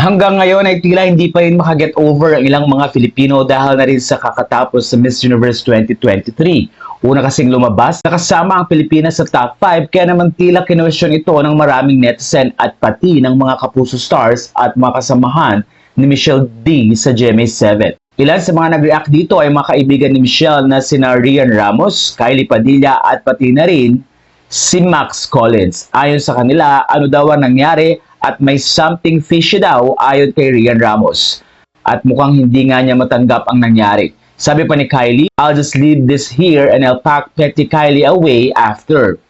Hanggang ngayon ay tila hindi pa rin makaget over ang ilang mga Filipino dahil na rin sa kakatapos sa Miss Universe 2023. Una kasing lumabas na kasama ang Pilipinas sa top 5 kaya naman tila kinwestiyon ito ng maraming netizen at pati ng mga kapuso stars at mga kasamahan ni Michelle D sa GMA7. Ilan sa mga nag-react dito ay mga kaibigan ni Michelle na sina Rian Ramos, Kylie Padilla at pati na rin si Max Collins. Ayon sa kanila, ano daw ang nangyari at may something fishy daw ayon kay Rian Ramos. At mukhang hindi nga niya matanggap ang nangyari. Sabi pa ni Kylie, I'll just leave this here and I'll pack Petty Kylie away after.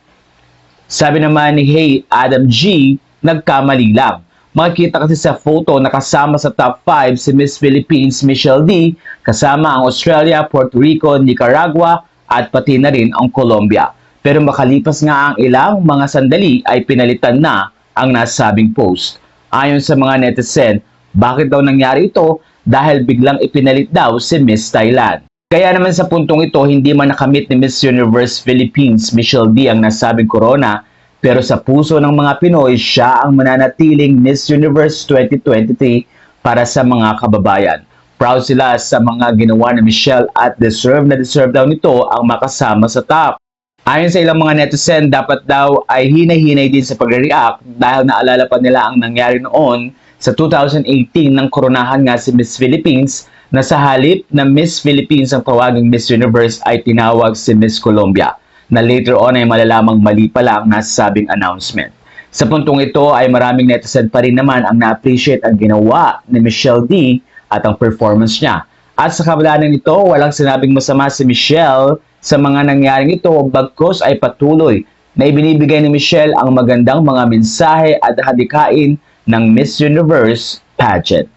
Sabi naman ni Hey Adam G, nagkamali lang. Makikita kasi sa photo na kasama sa top 5 si Miss Philippines Michelle D, kasama ang Australia, Puerto Rico, Nicaragua, at pati na rin ang Colombia. Pero makalipas nga ang ilang mga sandali ay pinalitan na ang nasabing post. Ayon sa mga netizen, bakit daw nangyari ito? Dahil biglang ipinalit daw si Miss Thailand. Kaya naman sa puntong ito, hindi man nakamit ni Miss Universe Philippines Michelle D ang nasabing corona, pero sa puso ng mga Pinoy, siya ang mananatiling Miss Universe 2023 para sa mga kababayan. Proud sila sa mga ginawa ni Michelle at deserve na deserve daw nito ang makasama sa top. Ayon sa ilang mga netizen, dapat daw ay hinay-hinay din sa pagre-react dahil naalala pa nila ang nangyari noon sa 2018 nang koronahan nga si Miss Philippines na sa halip na Miss Philippines ang tawaging Miss Universe ay tinawag si Miss Colombia na later on ay malalamang mali pala ang nasabing announcement. Sa puntong ito ay maraming netizen pa rin naman ang na-appreciate ang ginawa ni Michelle D at ang performance niya. At sa kabila ng ito, walang sinabing masama si Michelle sa mga nangyaring ito bagkos ay patuloy na ibinibigay ni Michelle ang magandang mga mensahe at hadikain ng Miss Universe pageant.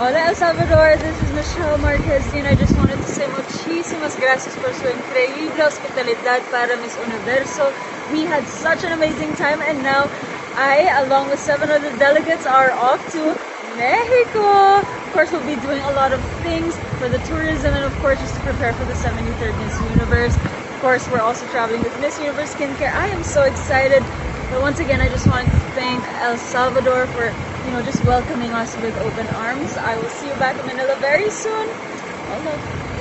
Hola El Salvador, this is Michelle Marquez and I just wanted to say muchísimas gracias por su increíble hospitalidad para Miss Universo. We had such an amazing time and now I, along with seven other delegates, are off to Mexico. Of course, we'll be doing a lot of things for the tourism and of course just to prepare for the 73rd Miss Universe. Of course, we're also traveling with Miss Universe Skincare. I am so excited. But once again, I just want to thank El Salvador for, you know, just welcoming us with open arms. I will see you back in Manila very soon. Love.